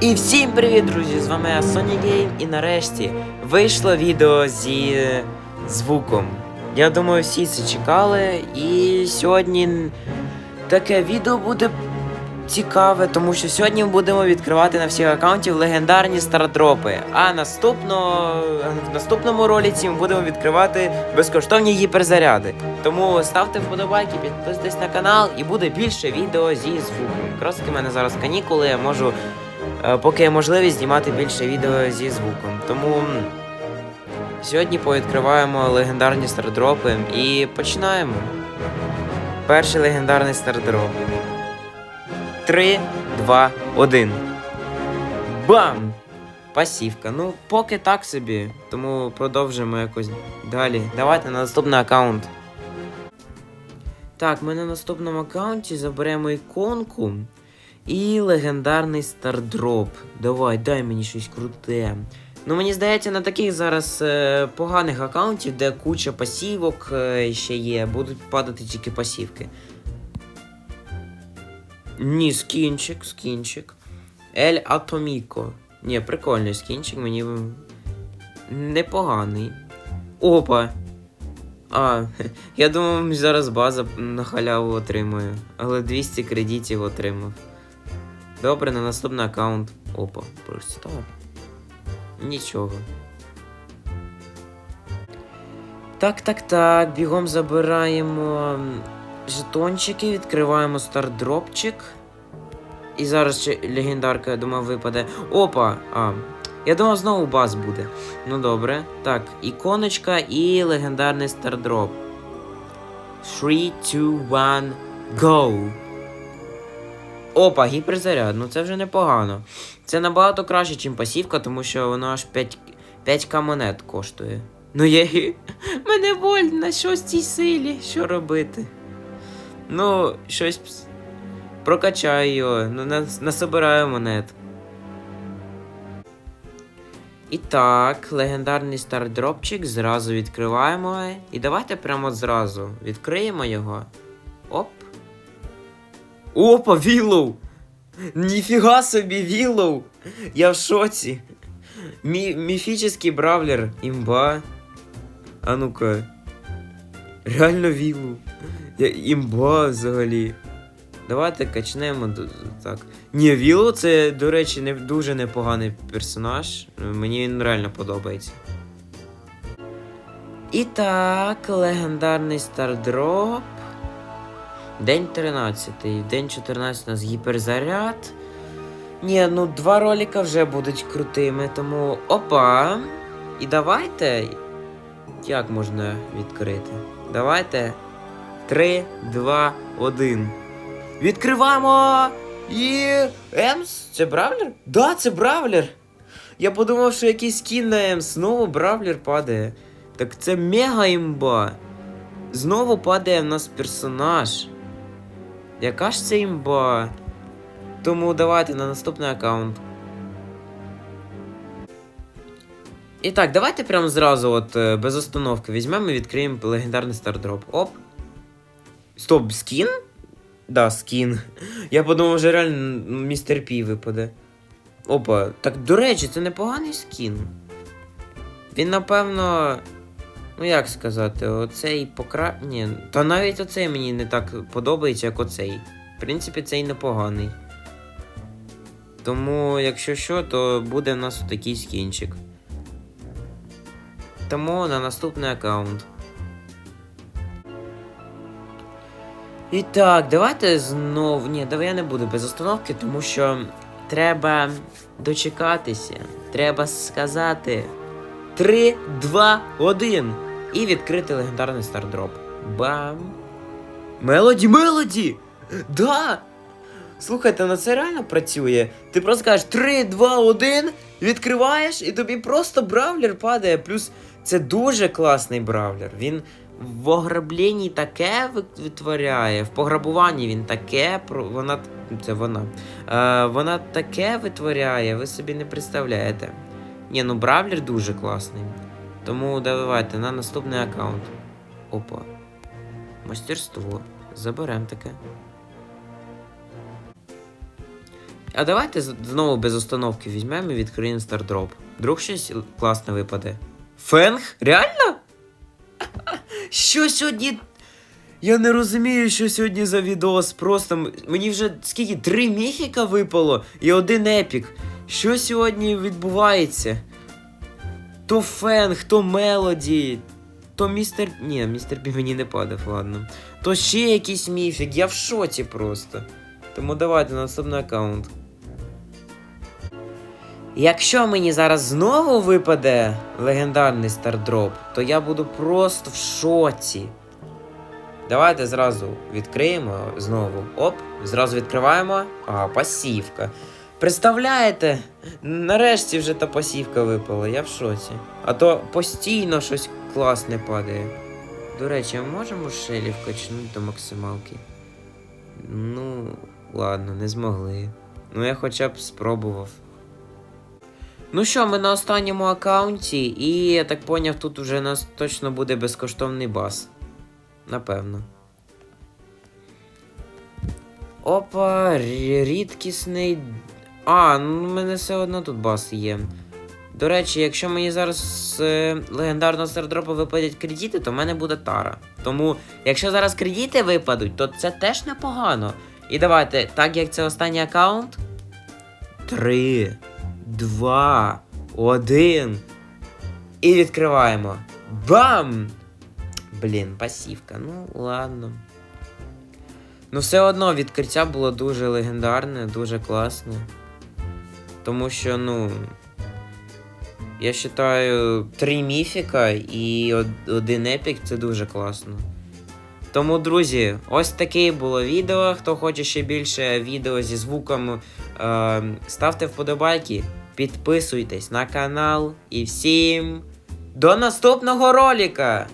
І всім привіт, друзі! З вами Sony Game і нарешті вийшло відео зі звуком. Я думаю, всі це чекали. І сьогодні таке відео буде цікаве, тому що сьогодні ми будемо відкривати на всіх аккаунтів легендарні стардропи. А наступно, в наступному ролиці ми будемо відкривати безкоштовні гіперзаряди. Тому ставте вподобайки, підписуйтесь на канал і буде більше відео зі звуком. Якраз в мене зараз канікули, я можу поки є можливість знімати більше відео зі звуком. Тому сьогодні повідкриваємо легендарні стардропи і починаємо. Перший легендарний стардроп. 3, 2, 1. Бам! Пасівка. Ну, поки так собі. Тому продовжимо якось далі. Давайте на наступний аккаунт. Так, ми на наступному аккаунті заберемо іконку. І легендарний стардроп. Давай, дай мені щось круте. Ну, мені здається, на таких зараз е, поганих аккаунтів, де куча пасівок е, ще є, будуть падати тільки пасівки. Ні, скінчик, скінчик. Ель Атоміко. Ні, прикольний скінчик, мені непоганий. Опа. А, я думав, зараз база на халяву отримує. Але 200 кредитів отримав. Добре, на наступний аккаунт. Опа, просто. Нічого. Так, так, так. Бігом забираємо жетончики, відкриваємо стардропчик. І зараз ще легендарка, я думав, випаде. Опа! А. Я думав, знову баз буде. Ну добре. Так, іконочка і легендарний стардроп. 3, 2, 1, go! Опа, гіперзаряд, ну це вже непогано. Це набагато краще, ніж пасівка, тому що воно аж 5, 5к монет коштує. Ну є. Мене боль на шостій силі. Що робити? Ну, щось прокачаю його, ну, нас- насобираю монет. І так, легендарний стардропчик зразу відкриваємо. І давайте прямо зразу відкриємо його. Оп. Опа, Віллоу! Ніфіга собі, Віллоу! Я в шоці. Мі міфічний бравлер, імба. А ну-ка. Реально Віллоу. Імба взагалі. Давайте качнемо так. Ні, Віллоу це, до речі, не дуже непоганий персонаж. Мені він реально подобається. І так, легендарний стардроп. День 13. День 14 у нас гіперзаряд. Ні, ну два ролика вже будуть крутими, тому опа. І давайте. Як можна відкрити? Давайте. 3, 2, 1. Відкриваємо! І. Емс? Це бравлер? Да, це бравлер! Я подумав, що якийсь скін на Емс. Знову бравлер падає. Так це мега імба. Знову падає в нас персонаж. Яка ж це імба? Тому давайте на наступний аккаунт. І так, давайте прямо зразу, от е, без остановки, візьмемо і відкриємо легендарний стардроп. Оп. Стоп, скін? Да, скін. Я подумав, що реально містер Пі випаде. Опа, так до речі, це непоганий скін. Він, напевно. Ну як сказати, оцей покра. Ні, та навіть оцей мені не так подобається, як оцей. В принципі, цей непоганий. Тому, якщо що, то буде в нас такий скінчик. Тому на наступний аккаунт. І так, давайте знов. Ні, давай я не буду без остановки, тому що треба дочекатися. Треба сказати. 3, 2, 1. І відкрити легендарний стардроп. Бам! Мелоді, мелоді! Да! Слухайте, ну це реально працює. Ти просто кажеш 3, 2, 1, відкриваєш, і тобі просто бравлер падає. Плюс це дуже класний бравлер. Він в ограбленні таке витворяє, в пограбуванні він таке. Вона. Це вона. Е, вона таке витворяє, ви собі не представляєте. Ні, ну бравлер дуже класний. Тому давайте на наступний аккаунт. Опа. Мастерство. Заберем таке. А давайте знову без установки візьмемо і відкриємо стардроп. Вдруг щось класне випаде. Фенг? Реально? Що сьогодні? Я не розумію, що сьогодні за відос. Просто мені вже скільки три міфіка випало і один епік. Що сьогодні відбувається? То Фенг, то Мелоді, то містер. Ні, містер Пі мені не падав, ладно. То ще якийсь міфік, я в шоці просто. Тому давайте на наступний аккаунт. Якщо мені зараз знову випаде легендарний стардроп, то я буду просто в шоці. Давайте зразу відкриємо знову. Оп, зразу відкриваємо. А, пасівка. Представляєте? Нарешті вже та пасівка випала, я в шоці. А то постійно щось класне падає. До речі, а можемо шелі вкачнути до максималки? Ну, ладно, не змогли. Ну я хоча б спробував. Ну що, ми на останньому аккаунті, і я так поняв, тут уже у нас точно буде безкоштовний бас. Напевно. Опа, рідкісний. А, ну в мене все одно тут бас є. До речі, якщо мені зараз з е, легендарного сердропу випадуть кредити, то в мене буде тара. Тому, якщо зараз кредити випадуть, то це теж непогано. І давайте, так як це останній аккаунт. Три, два, один. І відкриваємо. Бам! Блін, пасівка. Ну, ладно. Ну, все одно відкриття було дуже легендарне, дуже класне. Тому що, ну. Я вважаю, три міфіка і один епік це дуже класно. Тому, друзі, ось таке було відео. Хто хоче ще більше відео зі звуком, е, ставте вподобайки, підписуйтесь на канал і всім до наступного ролика!